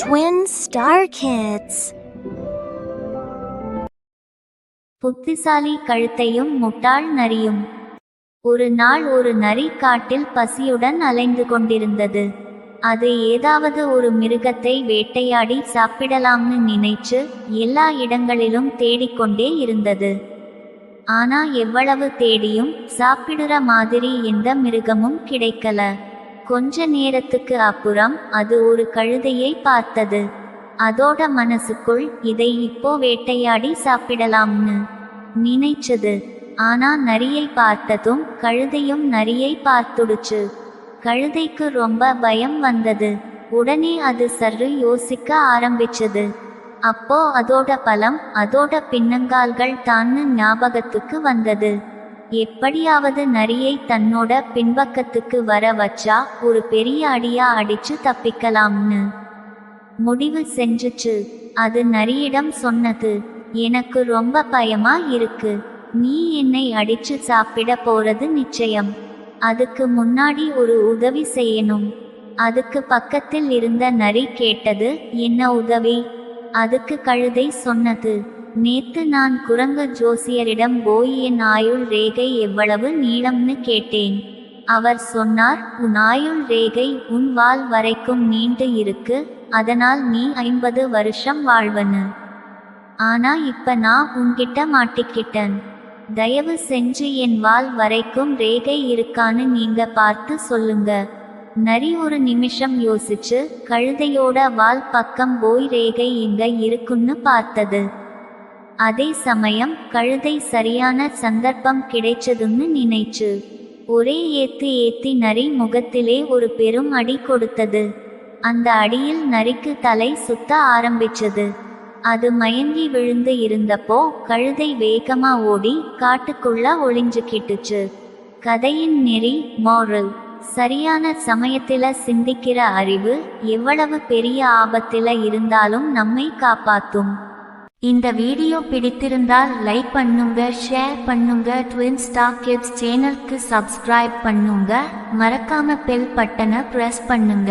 Twin Star Kids. புத்திசாலி கழுத்தையும் முட்டாள் நரியும். ஒரு நாள் ஒரு நரி காட்டில் பசியுடன் அலைந்து கொண்டிருந்தது. அது ஏதாவது ஒரு மிருகத்தை வேட்டையாடி சாப்பிடலாம்னு நினைச்சு எல்லா இடங்களிலும் தேடிக்கொண்டே இருந்தது. ஆனா எவ்வளவு தேடியும் சாப்பிடுற மாதிரி எந்த மிருகமும் கிடைக்கல. கொஞ்ச நேரத்துக்கு அப்புறம் அது ஒரு கழுதையை பார்த்தது. அதோட மனசுக்குள் இதை இப்போ வேட்டையாடி சாப்பிடலாம்னு நினைச்சது. ஆனா நரியை பார்த்ததும் கழுதையும் நரியை பார்த்துடுச்சு. கழுதைக்கு ரொம்ப பயம் வந்தது. உடனே அது சற்று யோசிக்க ஆரம்பிச்சது. அப்போ அதோட பலம் அதோட பின்னங்கால்கள் தான்னு ஞாபகத்துக்கு வந்தது. எப்படியாவது நரியை தன்னோட பின்பக்கத்துக்கு வர வச்சா ஒரு பெரிய அடியா அடிச்சு தப்பிக்கலாம்னு. முடிவு செஞ்சுச்சு. அது நரியிடம் சொன்னது எனக்கு ரொம்ப பயமா இருக்கு. நீ என்னை அடிச்சு சாப்பிட போறது நிச்சயம். அதுக்கு முன்னாடி ஒரு உதவி செய்யணும். அதுக்கு பக்கத்தில் இருந்த நரி கேட்டது என்ன உதவி? அதுக்கு கழுதை சொன்னது நேத்து நான் குரங்க ஜோசியரிடம் போய் என் ஆயுள் ரேகை எவ்வளவு நீளம்னு கேட்டேன். அவர் சொன்னார் உன் ஆயுள் ரேகை உன் வால் வரைக்கும் நீண்டு இருக்கு அதனால் நீ ஐம்பது வருஷம் வாழ்வனு. ஆனா இப்ப நான் உன்கிட்ட மாட்டிக்கிட்டேன். தயவு செஞ்சு என் வால் வரைக்கும் ரேகை இருக்கான்னு நீங்க பார்த்து சொல்லுங்க நரி ஒரு நிமிஷம் யோசிச்சு கழுதையோட வால் பக்கம் போய் ரேகை எங்க இருக்குன்னு பார்த்தது. அதே சமயம் கழுதை சரியான சந்தர்ப்பம் கிடைச்சதுன்னு நினைச்சு ஒரே ஏத்து ஏத்தி நரி முகத்திலே ஒரு பெரும் அடி கொடுத்தது. அந்த அடியில் நரிக்கு தலை சுத்த ஆரம்பிச்சது. அது மயங்கி விழுந்து இருந்தப்போ கழுதை வேகமா ஓடி காட்டுக்குள்ள ஒளிஞ்சுக்கிட்டுச்சு கதையின் நெறி மோரல் சரியான சமயத்தில சிந்திக்கிற அறிவு எவ்வளவு பெரிய ஆபத்தில இருந்தாலும் நம்மை காப்பாத்தும். இந்த வீடியோ பிடித்திருந்தால் லைக் பண்ணுங்க ஷேர் பண்ணுங்க ட்வின் ஸ்டார் கிப்ஸ் சேனலுக்கு சப்ஸ்கிரைப் பண்ணுங்க. மறக்காம பெல் பட்டனை ப்ரெஸ் பண்ணுங்க.